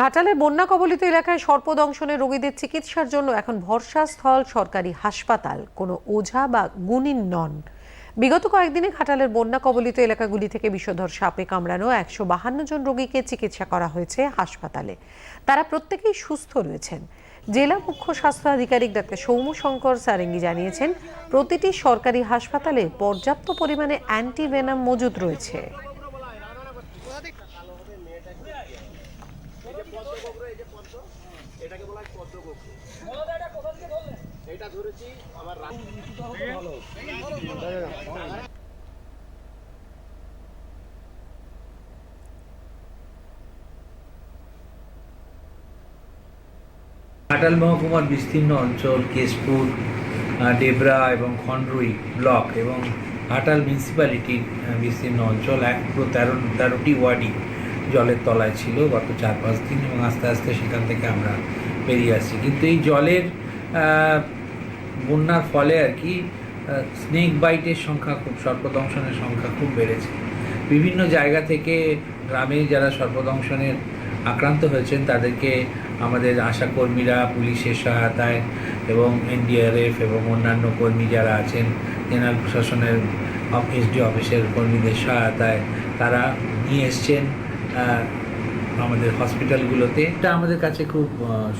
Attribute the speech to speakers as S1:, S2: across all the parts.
S1: ঘাটালের বন্যা কবলিত এলাকায় সর্পদংশনের রোগীদের চিকিৎসার জন্য এখন ভরসাস্থল সরকারি হাসপাতাল। কোনো ওঝা বা গুণিন নন। বিগত কয়েকদিনে ঘাটালের বন্যা কবলিত এলাকাগুলি থেকে বিষধর সাপে কামড়ানো একশো বাহান্ন জন রোগীকে চিকিৎসা করা হয়েছে হাসপাতালে। তারা প্রত্যেকেই সুস্থ রয়েছেন। জেলা মুখ্য স্বাস্থ্য আধিকারিক ডাক্তার সৌম্য শঙ্কর সারেঙ্গি জানিয়েছেন, প্রতিটি সরকারি হাসপাতালে পর্যাপ্ত পরিমাণে অ্যান্টিভেনাম মজুদ রয়েছে।
S2: ঘাটাল মহকুমার বিস্তীর্ণ অঞ্চল কেশপুর ডেবরা এবং খন্ডরুই ব্লক এবং ঘাটাল মিউনিসিপ্যালিটির বিস্তীর্ণ অঞ্চল এক তেরো তেরোটি ওয়ার্ডই। জলের তলায় ছিল গত চার পাঁচ দিন এবং আস্তে আস্তে সেখান থেকে আমরা বেরিয়ে আসছি। কিন্তু এই জলের বন্যার ফলে আর কি স্নেক বাইটের সংখ্যা খুব, সর্পদংশনের সংখ্যা খুব বেড়েছে। বিভিন্ন জায়গা থেকে গ্রামে যারা সর্পদংশনের আক্রান্ত হয়েছেন, তাদেরকে আমাদের আশা কর্মীরা পুলিশের সহায়তায় এবং এনডিআরএফ এবং অন্যান্য কর্মী যারা আছেন, জেনারেল প্রশাসনের, এসডি অফিসের কর্মীদের সহায়তায় তারা নিয়ে এসছেন। আমাদের হসপিটালগুলোতে। এটা আমাদের কাছে খুব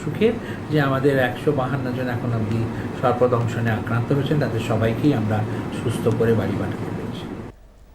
S2: সুখের যে আমাদের একশো বাহান্ন জন এখন অবধি সর্পদংশনে আক্রান্ত হয়েছেন। তাদের সবাইকেই আমরা সুস্থ করে বাড়ি পাঠাবো।